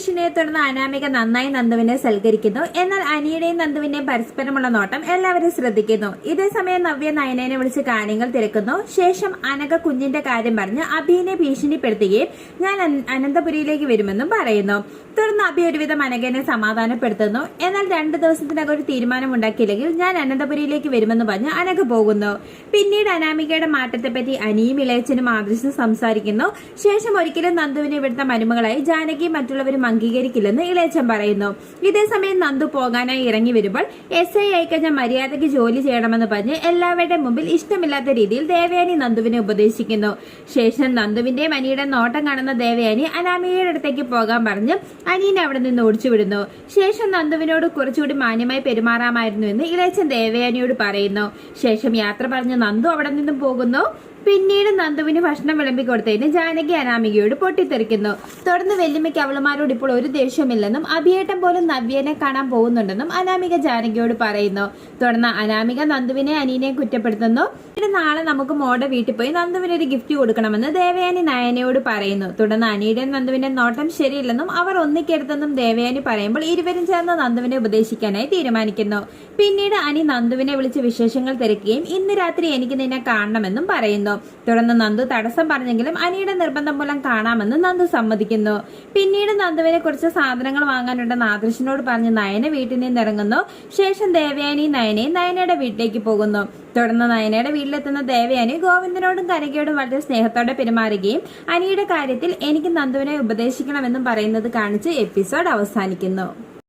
ഭീഷണിയെ തുടർന്ന് അനാമിക നന്നായി നന്ദുവിനെ സൽക്കരിക്കുന്നു. എന്നാൽ അനിയുടെയും നന്ദുവിന്റെയും പരസ്പരമുള്ള നോട്ടം എല്ലാവരും ശ്രദ്ധിക്കുന്നു. ഇതേസമയം നവ്യ നയനനെ വിളിച്ച് കാര്യങ്ങൾ തിരക്കുന്നു. ശേഷം അനക കുഞ്ഞിന്റെ കാര്യം പറഞ്ഞ് അഭിയെ ഭീഷണിപ്പെടുത്തുകയും ഞാൻ അനന്തപുരിയിലേക്ക് വരുമെന്നും പറയുന്നു. തുടർന്ന് അഭി ഒരുവിധം അനകനെ സമാധാനപ്പെടുത്തുന്നു. എന്നാൽ രണ്ട് ദിവസത്തിനകം ഒരു തീരുമാനം ഉണ്ടാക്കിയില്ലെങ്കിൽ ഞാൻ അനന്തപുരിയിലേക്ക് വരുമെന്ന് പറഞ്ഞ് അനക പോകുന്നു. പിന്നീട് അനാമികയുടെ മാറ്റത്തെപ്പറ്റി അനിയും ഇളയച്ചനും ആദർശം സംസാരിക്കുന്നു. ശേഷം ഒരിക്കലും നന്ദുവിനെ ഇവിടുത്തെ മരുമകളായി ജാനകിയും മറ്റുള്ളവരും അംഗീകരിക്കില്ലെന്ന് ഇളയച്ചൻ പറയുന്നു. ഇതേസമയം നന്ദു പോകാനായി ഇറങ്ങി വരുമ്പോൾ എസ് ഐ ആയിക്കഴിഞ്ഞാൽ മര്യാദയ്ക്ക് ജോലി ചെയ്യണമെന്ന് പറഞ്ഞ് എല്ലാവരുടെ മുമ്പിൽ ഇഷ്ടമില്ലാത്ത രീതിയിൽ ദേവയാനി നന്ദുവിനെ ഉപദേശിക്കുന്നു. ശേഷം നന്ദുവിന്റെ അനിയുടെ നോട്ടം കാണുന്ന ദേവയാനി അനാമികയുടെ അടുത്തേക്ക് പോകാൻ പറഞ്ഞ് അനിയനെ അവിടെ നിന്ന് ഓടിച്ചുവിടുന്നു. ശേഷം നന്ദുവിനോട് കുറച്ചുകൂടി മാന്യമായി പെരുമാറാമായിരുന്നു എന്ന് ഇളയച്ചൻ ദേവയാനിയോട് പറയുന്നു. ശേഷം യാത്ര പറഞ്ഞ് നന്ദു അവിടെ നിന്നും പോകുന്നു. പിന്നീട് നന്ദുവിന് ഭക്ഷണം വിളമ്പി കൊടുത്തതിന് ജാനകി അനാമികയോട് പൊട്ടിത്തെറിക്കുന്നു. തുടർന്ന് വെല്ലുമ്മയ്ക്ക് അവളുമാരോട് ഇപ്പോൾ ഒരു ദേഷ്യമില്ലെന്നും അഭിയേട്ടൻ പോലും നവ്യനെ കാണാൻ പോകുന്നുണ്ടെന്നും അനാമിക ജാനകിയോട് പറയുന്നു. തുടർന്ന് അനാമിക നന്ദുവിനെ അനീനെ കുറ്റപ്പെടുത്തുന്നു. പിന്നീട് നാളെ നമുക്ക് മോടെ വീട്ടിൽ പോയി നന്ദുവിന് ഒരു ഗിഫ്റ്റ് കൊടുക്കണമെന്ന് ദേവയാനി നയനയോട് പറയുന്നു. തുടർന്ന് അനിയുടെ നന്ദുവിന്റെ നോട്ടം ശരിയില്ലെന്നും അവർ ഒന്നിക്കരുതെന്നും ദേവയാനി പറയുമ്പോൾ ഇരുവരും ചേർന്ന് നന്ദുവിനെ ഉപദേശിക്കാനായി തീരുമാനിക്കുന്നു. പിന്നീട് അനി നന്ദുവിനെ വിളിച്ച് വിശേഷങ്ങൾ തിരക്കുകയും ഇന്ന് രാത്രി എനിക്ക് നിന്നെ കാണണമെന്നും പറയുന്നു. തുടർന്ന് നന്ദു തടസ്സം പറഞ്ഞെങ്കിലും അനിയുടെ നിർബന്ധം മൂലം കാണാമെന്ന് നന്ദു സമ്മതിക്കുന്നു. പിന്നീട് നന്ദുവിനെ കുറച്ച് സാധനങ്ങൾ വാങ്ങാനുണ്ടെന്ന് ആദർശിനോട് പറഞ്ഞ് നയന വീട്ടിൽ നിന്ന് ഇറങ്ങുന്നു. ശേഷം ദേവയാനി നയനയും നയനയുടെ വീട്ടിലേക്ക് പോകുന്നു. തുടർന്ന് നയനയുടെ വീട്ടിലെത്തുന്ന ദേവയാനി ഗോവിന്ദനോടും കനകയോടും വളരെ സ്നേഹത്തോടെ പെരുമാറുകയും അനിയുടെ കാര്യത്തിൽ എനിക്ക് നന്ദുവിനെ ഉപദേശിക്കണമെന്നും പറയുന്നത് കാണിച്ച് എപ്പിസോഡ് അവസാനിക്കുന്നു.